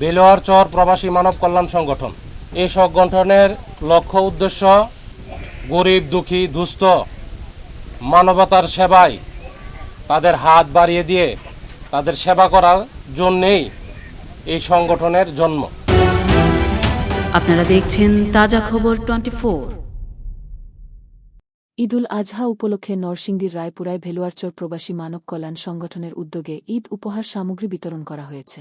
বেলোয়ার চর প্রবাসী মানব কল্যাণ সংগঠন। এই সংগঠনের লক্ষ্য উদ্দেশ্য গরিব দুঃখী দুস্থ মানবতার সেবায় তাদের হাত বাড়িয়ে দিয়ে তাদের সেবা করার জন্যেই এই সংগঠনের জন্ম। আপনারা দেখছেন তাজা খবর টোয়েন্টি ঈদুল আজহা উপলক্ষে নরসিংদীর রায়পুরায় ভেলুয়ারচর প্রবাসী মানব কল্যাণ সংগঠনের উদ্যোগে ঈদ উপহার সামগ্রী বিতরণ করা হয়েছে।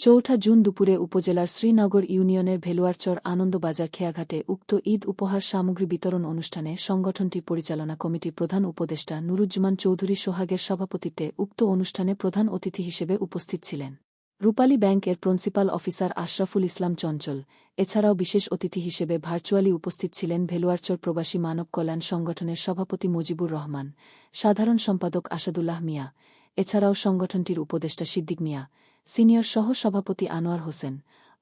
চৌঠা জুন দুপুরে উপজেলার শ্রীনগর ইউনিয়নের ভেলুয়ারচর আনন্দবাজার খেয়াঘাটে উক্ত ঈদ উপহার সামগ্রী বিতরণ অনুষ্ঠানে সংগঠনটির পরিচালনা কমিটির প্রধান উপদেষ্টা নুরুজ্জামান চৌধুরী সোহাগের সভাপতিত্বে উক্ত অনুষ্ঠানে প্রধান অতিথি হিসেবে উপস্থিত ছিলেন। রূপালী ব্যাংকের প্রিন্সিপাল অফিসার আশরাফুল ইসলাম চঞ্চল। এছাড়াও বিশেষ অতিথি হিসেবে ভার্চুয়ালি উপস্থিত ছিলেন ভেলুয়ারচর প্রবাসী মানব কল্যাণ সংগঠনের সভাপতি মুজিবুর রহমান, সাধারণ সম্পাদক আসাদুল্লাহ মিয়া, এছাড়াও সংগঠনটির উপদেষ্টা সিদ্দিক মিয়া সিনিয়র সহ সভাপতি আনোয়ার হোসেন,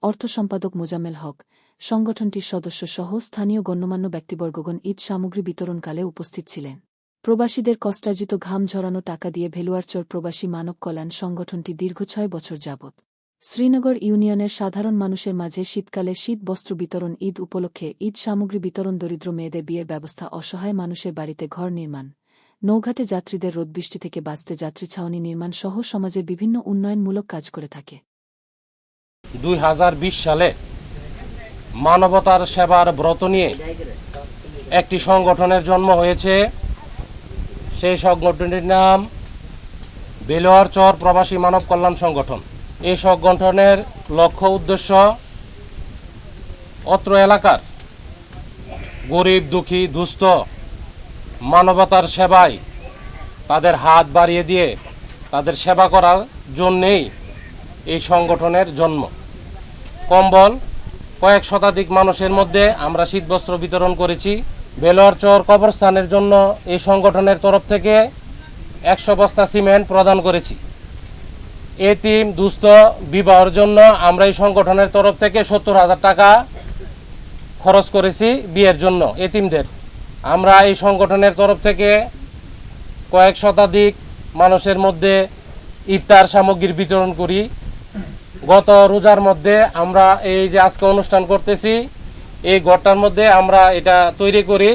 অর্থ সম্পাদক মোজামেল হক, সংগঠনটির সদস্য সহ স্থানীয় গণ্যমান্য ব্যক্তিবর্গগণ ঈদ সামগ্রী বিতরণকালে উপস্থিত ছিলেন। প্রবাসীদের কষ্টার্জিত ঘাম ঝরানো টাকা দিয়ে ভেলুয়ারচর প্রবাসী মানব কল্যাণ সংগঠনটি দীর্ঘ ছয় বছর যাবৎ শ্রীনগর ইউনিয়নের সাধারণ মানুষের মাঝে শীতকালে শীত বস্ত্র বিতরণ ঈদ উপলক্ষে ঈদ সামগ্রী বিতরণ দরিদ্র মেয়েদের বিয়ের ব্যবস্থা অসহায় মানুষের বাড়িতে ঘর নির্মাণ নৌঘাটে যাত্রীদের রোদবৃষ্টি থেকে বাঁচতে যাত্রী ছাউনি নির্মাণ সহ সমাজের বিভিন্ন উন্নয়নমূলক কাজ করে থাকে। দুই হাজার বিশ সালে মানবতার সেবার ব্রত নিয়ে একটি সংগঠনের জন্ম হয়েছে। সেই সংগঠনটির নাম বেলোয়ার চর প্রবাসী মানব কল্যাণ সংগঠন। এই সংগঠনের লক্ষ্য উদ্দেশ্য অত্র এলাকার গরিব, দুঃখী, দুস্থ মানবতার সেবায় তাদের হাত বাড়িয়ে দিয়ে তাদের সেবা করার জন্যেই এই সংগঠনের জন্ম। কম্বল, কয়েক শতাধিক মানুষের মধ্যে আমরা শীতবস্ত্র বিতরণ করেছি। বেলোয়ার চর কবরস্থানের জন্য এই সংগঠনের তরফ থেকে একশো বস্তা সিমেন্ট প্রদান করেছি। এতিম দুস্থ বিবাহের জন্য আমরা এই সংগঠনের তরফ থেকে সত্তর হাজার টাকা খরচ করেছি বিয়ের জন্য। এতিমদের আমরা এই সংগঠনের তরফ থেকে কয়েক শতাধিক মানুষের মধ্যে ইফতার সামগ্রীর বিতরণ করি। গত রোজার মধ্যে আমরা এই যে আজকে অনুষ্ঠান করতেছি, এই ঘরটার মধ্যে আমরা এটা তৈরি করি।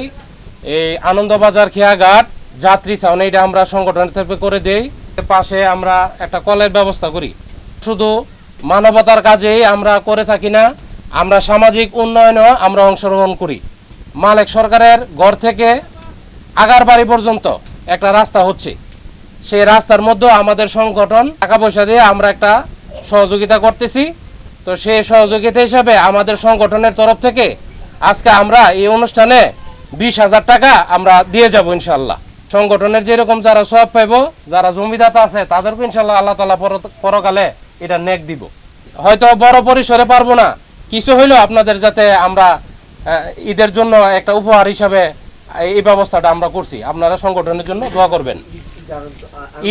এই আনন্দবাজার খেয়াঘাট যাত্রী ছাউনি এটা আমরা সংগঠনের তরফে করে দেই। পাশে আমরা একটা কলের ব্যবস্থা করি। শুধু মানবতার কাজেই আমরা করে থাকি না, আমরা সামাজিক উন্নয়নেও আমরা অংশগ্রহণ করি। মালেক সরকারের ঘর থেকে আগারবাড়ি পর্যন্ত একটা রাস্তা হচ্ছে। সেই রাস্তার মধ্যেও আমাদের সংগঠন টাকা পয়সা দিয়ে আমরা একটা সহযোগিতা করতেছি। তো সেই সহযোগিতা হিসাবে আমাদের সংগঠনের তরফ থেকে আজকে আমরা এই অনুষ্ঠানে বিশ হাজার টাকা আমরা দিয়ে যাব ইনশাল্লাহ সংগঠনের যেরকম যারা সব পাইব, যারা জমিদাতা আছে তাদেরকে ইনশাল্লাহ আল্লাহ তালা পরকালে এটা নেক দিব। হয়তো বড় পরিসরে পারব না, কিছু হইলেও আপনাদের যাতে আমরা ঈদের জন্য একটা উপহার হিসাবে এই ব্যবস্থাটা আমরা করছি। আপনারা সংগঠনের জন্য দোয়া করবেন।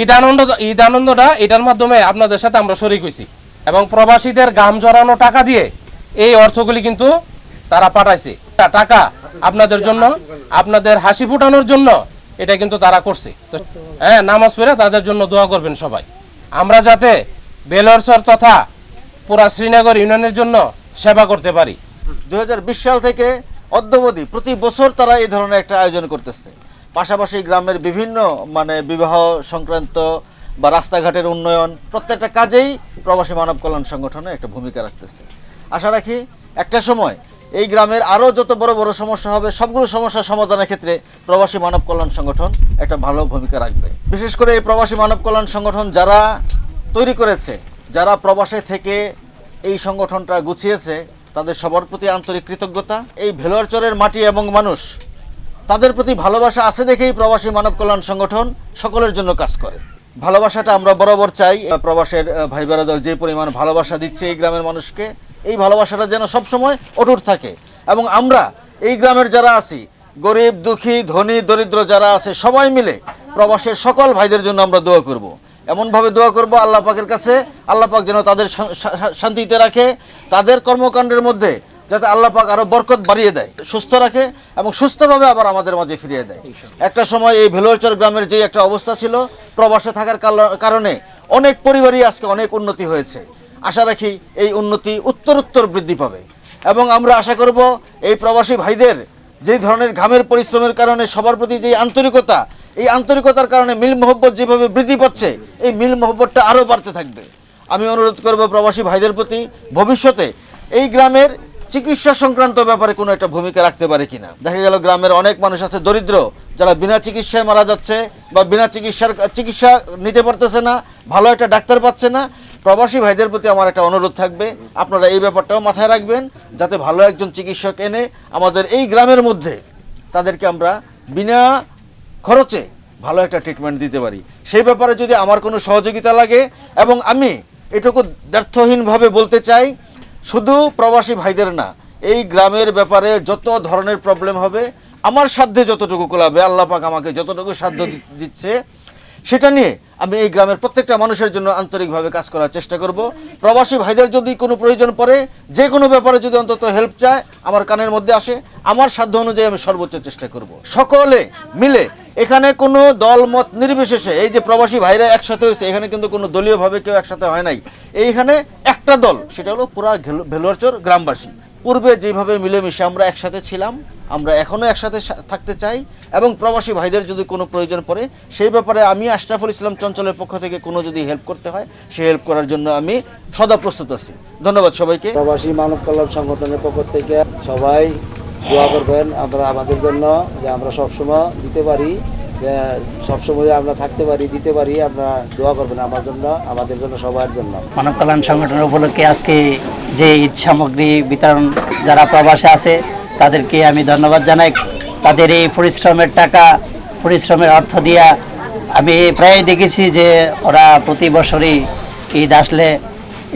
ঈদ আনন্দ, ঈদ আনন্দটা এটার মাধ্যমে আপনাদের সাথে আমরা শরিক হয়েছি এবং প্রবাসীদের গাম জড়ানো টাকা দিয়ে এই অর্থগুলি কিন্তু তারা পাঠাইছে। টাকা আপনাদের জন্য, আপনাদের হাসি ফুটানোর জন্য এটা কিন্তু তারা করছে। হ্যাঁ নামাজ পড়ে তাদের জন্য দোয়া করবেন সবাই। আমরা যাতে বেলরসর তথা পুরা শ্রীনগর ইউনিয়নের জন্য সেবা করতে পারি। দু হাজার বিশ সাল থেকে অদ্যবধি প্রতি বছর তারা এই ধরনের একটা আয়োজন করতেছে। পাশাপাশি গ্রামের বিভিন্ন মানে বিবাহ সংক্রান্ত বা রাস্তাঘাটের উন্নয়ন প্রত্যেকটা কাজেই প্রবাসী মানব কল্যাণ সংগঠনে একটা ভূমিকা রাখতেছে। আশা রাখি একটা সময় এই গ্রামের আরও যত বড় বড় সমস্যা হবে, সবগুলো সমস্যা সমাধানের ক্ষেত্রে প্রবাসী মানব কল্যাণ সংগঠন একটা ভালো ভূমিকা রাখবে। বিশেষ করে এই প্রবাসী মানব কল্যাণ সংগঠন যারা তৈরি করেছে, যারা প্রবাসে থেকে এই সংগঠনটা গুছিয়েছে তাদের সবার প্রতি আন্তরিক কৃতজ্ঞতা। এই ভেলোয়ারচরের মাটি এবং মানুষ, তাদের প্রতি ভালোবাসা আছে দেখেই প্রবাসী মানব কল্যাণ সংগঠন সকলের জন্য কাজ করে। ভালোবাসাটা আমরা বরাবর চাই। প্রবাসের ভাই বেড়াদল যে পরিমাণ ভালোবাসা দিচ্ছে এই গ্রামের মানুষকে, এই ভালোবাসাটা যেন সবসময় অটুট থাকে। এবং আমরা, এই গ্রামের যারা আছি, গরিব, দুঃখী, ধনী, দরিদ্র যারা আছে, সবাই মিলে প্রবাসের সকল ভাইদের জন্য আমরা দোয়া করব। এমনভাবে দোয়া করব আল্লাহ পাকের কাছে। আল্লাহ পাক যেন তাদের শান্তিতে রাখে তাদের কর্মকাণ্ডের মধ্যে যাতে আল্লাহ পাক আরও বরকত বাড়িয়ে দেয় সুস্থ রাখে এবং সুস্থভাবে আবার আমাদের মাঝে ফিরিয়ে দেয়। একটা সময় এই ভেলোরচর গ্রামের যে একটা অবস্থা ছিল প্রবাসে থাকার কারণে অনেক পরিবারই আজকে অনেক উন্নতি হয়েছে। আশা রাখি এই উন্নতি উত্তরোত্তর বৃদ্ধি পাবে। এবং আমরা আশা করব এই প্রবাসী ভাইদের যেই ধরনের ঘামের পরিশ্রমের কারণে সবার প্রতি যে আন্তরিকতা এই আন্তরিকতার কারণে মিল মোহব্বত যেভাবে বৃদ্ধি পাচ্ছে, এই মিল মোহব্বতটা আরও বাড়তে থাকবে। আমি অনুরোধ করব প্রবাসী ভাইদের প্রতি, ভবিষ্যতে এই গ্রামের চিকিৎসা সংক্রান্ত ব্যাপারে কোনো একটা ভূমিকা রাখতে পারে কিনা। দেখা গেল গ্রামের অনেক মানুষ আছে দরিদ্র, যারা বিনা চিকিৎসায় মারা যাচ্ছে বা বিনা চিকিৎসার, চিকিৎসা নিতে পারতেছে না, ভালো একটা ডাক্তার পাচ্ছে না। প্রবাসী ভাইদের প্রতি আমার একটা অনুরোধ থাকবে, আপনারা এই ব্যাপারটাও মাথায় রাখবেন, যাতে ভালো একজন চিকিৎসক এনে আমাদের এই গ্রামের মধ্যে তাদেরকে আমরা বিনা খরচে ভালো একটা ট্রিটমেন্ট দিতে পারি। সেই ব্যাপারে যদি আমার কোনো সহযোগিতা লাগে এবং আমি এটুকু দ্ব্যর্থহীনভাবে বলতে চাই, শুধু প্রবাসী ভাইদের না, এই গ্রামের ব্যাপারে যত ধরনের প্রবলেম হবে, আমার সাধ্যে যতটুকু কোলাবে, আল্লাহ পাক আমাকে যতটুকু সাধ্য দিচ্ছে সেটা নিয়ে আমি এই গ্রামের প্রত্যেকটা মানুষের জন্য আন্তরিকভাবে কাজ করার চেষ্টা করব। প্রবাসী ভাইদের যদি কোনো প্রয়োজন পড়ে, যে কোনো ব্যাপারে যদি অন্তত হেল্প চায়, আমার কানের মধ্যে আসে। আমার সাধ্য অনুযায়ী আমি সর্বোচ্চ চেষ্টা করব। সকলে মিলে এখানে কোনো দল মত নির্বিশেষে, এই যে প্রবাসী ভাইরা একসাথে হয়েছে, এখানে কিন্তু কোনো দলীয়ভাবে কেউ একসাথে হয় নাই। এইখানে একটা দল, সেটা হলো পুরা ভেলোয়ারচর গ্রামবাসী। পূর্বে যেভাবে মিলেমিশে আমরা একসাথে ছিলাম, আমরা এখনও একসাথে সা- থাকতে চাই এবং প্রবাসী ভাইদের যদি কোনো প্রয়োজন পড়ে, সেই ব্যাপারে আমি আশরাফুল ইসলাম চঞ্চলের পক্ষ থেকে কোনো যদি হেল্প করতে হয় সেই হেল্প করার জন্য আমি সদা প্রস্তুত আছি। ধন্যবাদ সবাইকে। প্রবাসী মানব কল্যাণ সংগঠনের পক্ষ থেকে সবাই দোয়া করবেন আমরা আমাদের জন্য, যে আমরা সবসময় দিতে পারি। সবসময় আমরা থাকতে পারি, দিতে পারি, আমরা দোয়া করবেন আমার জন্য, আমাদের জন্য, সবার জন্য। মানব কল্যাণ সংগঠনের উপলক্ষে আজকে যে ঈদ সামগ্রী বিতরণ, যারা প্রবাসে আছে, তাদেরকে আমি ধন্যবাদ জানাই। তাদের এই পরিশ্রমের টাকা, পরিশ্রমের অর্থ দিয়া আমি প্রায় দেখেছি যে ওরা প্রতি বছরই ঈদ আসলে,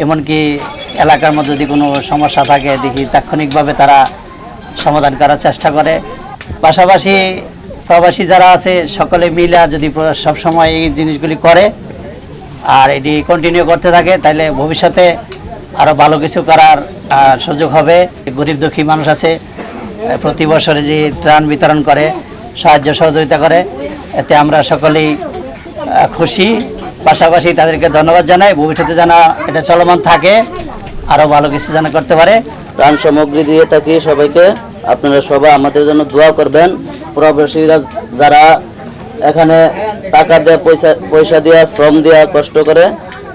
এমনকি এলাকার মধ্যে যদি কোনো সমস্যা থাকে, দেখি তাৎক্ষণিকভাবে তারা সমাধান করার চেষ্টা করে। পাশাপাশি প্রবাসী যারা আছে, সকলে মিলে যদি প্র- সবসময় এই জিনিসগুলি করে আর এটি কন্টিনিউ করতে থাকে তাহলে ভবিষ্যতে আরও ভালো কিছু করার সুযোগ হবে। গরিব দুঃখী মানুষ আছে প্রতি বছরে যে ত্রাণ বিতরণ করে, সাহায্য সহযোগিতা করে, এতে আমরা সকলেই খুশি। পাশাপাশি তাদেরকে ধন্যবাদ জানাই। ভবিষ্যতে যেন এটা চলমান থাকে আরও ভালো কিছু যেন করতে পারে। ত্রাণ সামগ্রী দিয়ে থাকি সবাইকে। আপনারা সবাই আমাদের জন্য দোয়া করবেন। প্রবাসীরা যারা এখানে টাকা দেয়া, পয়সা পয়সা দেওয়া শ্রম দেওয়া কষ্ট করে,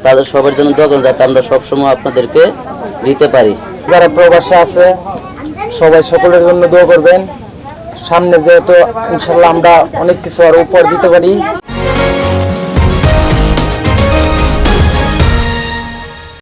তাদের সবার জন্য দোয়া করেন যাতে আমরা সবসময় আপনাদেরকে দিতে পারি। যারা প্রবাসে আছে, সবাই সকলের জন্য দোয়া করবেন। সামনে যেহেতু ইনশাল্লাহ আমরা অনেক কিছু আরও উপর দিতে পারি।